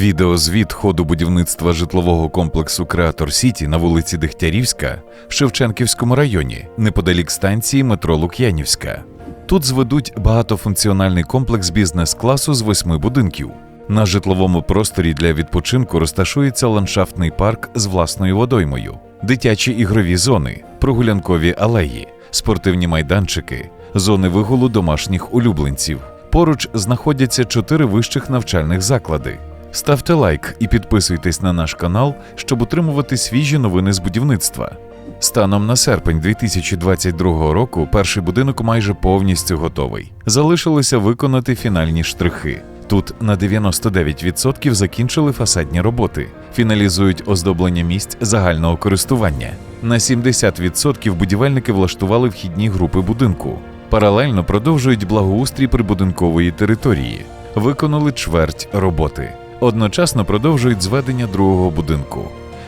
Відеозвіт ходу будівництва житлового комплексу Креатор Сіті на вулиці Дегтярівська в Шевченківському районі, неподалік станції метро Лук'янівська. Тут зведуть багатофункціональний комплекс бізнес-класу з восьми будинків. На житловому просторі для відпочинку розташується ландшафтний парк з власною водоймою, дитячі ігрові зони, прогулянкові алеї, спортивні майданчики, зони вигулу домашніх улюбленців. Поруч знаходяться чотири вищих навчальних заклади. Ставте лайк і підписуйтесь на наш канал, щоб отримувати свіжі новини з будівництва. Станом на серпень 2022 року перший будинок майже повністю готовий. Залишилося виконати фінальні штрихи. Тут на 99% закінчили фасадні роботи, фіналізують оздоблення місць загального користування. На 70% будівельники влаштували вхідні групи будинку. Паралельно продовжують благоустрій прибудинкової території, виконали чверть роботи. Одночасно продовжують зведення другого будинку.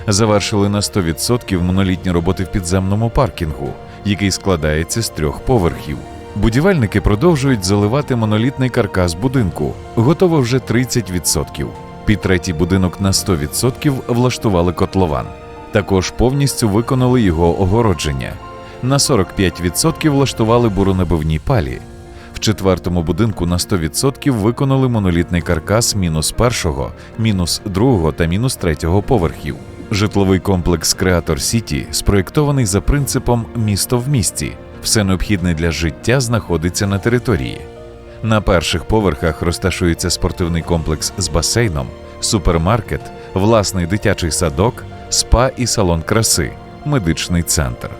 Завершили на 100% монолітні роботи в підземному паркінгу, який складається з трьох поверхів. Будівельники продовжують заливати монолітний каркас будинку. Готово вже 30%. Під третій будинок на 100% влаштували котлован. Також повністю виконали його огородження. На 45% влаштували буронебивні палі. Четвертому будинку на 100% виконали монолітний каркас мінус першого, мінус другого та мінус третього поверхів. Житловий комплекс Креатор Сіті спроєктований за принципом місто в місті. Все необхідне для життя знаходиться на території. На перших поверхах розташується спортивний комплекс з басейном, супермаркет, власний дитячий садок, спа і салон краси, медичний центр.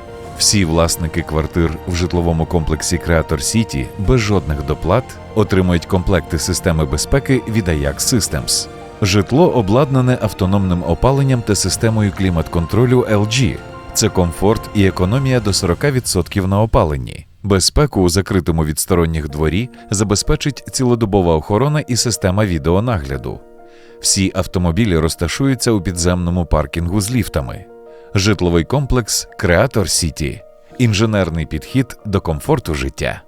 Всі власники квартир в житловому комплексі Креатор Сіті без жодних доплат отримують комплекти системи безпеки від Ajax Systems. Житло обладнане автономним опаленням та системою клімат-контролю LG. Це комфорт і економія до 40% на опаленні. Безпеку у закритому від сторонніх дворі забезпечить цілодобова охорона і система відеонагляду. Всі автомобілі розташуються у підземному паркінгу з ліфтами. Житловий комплекс Креатор Сіті. Інженерний підхід до комфорту життя.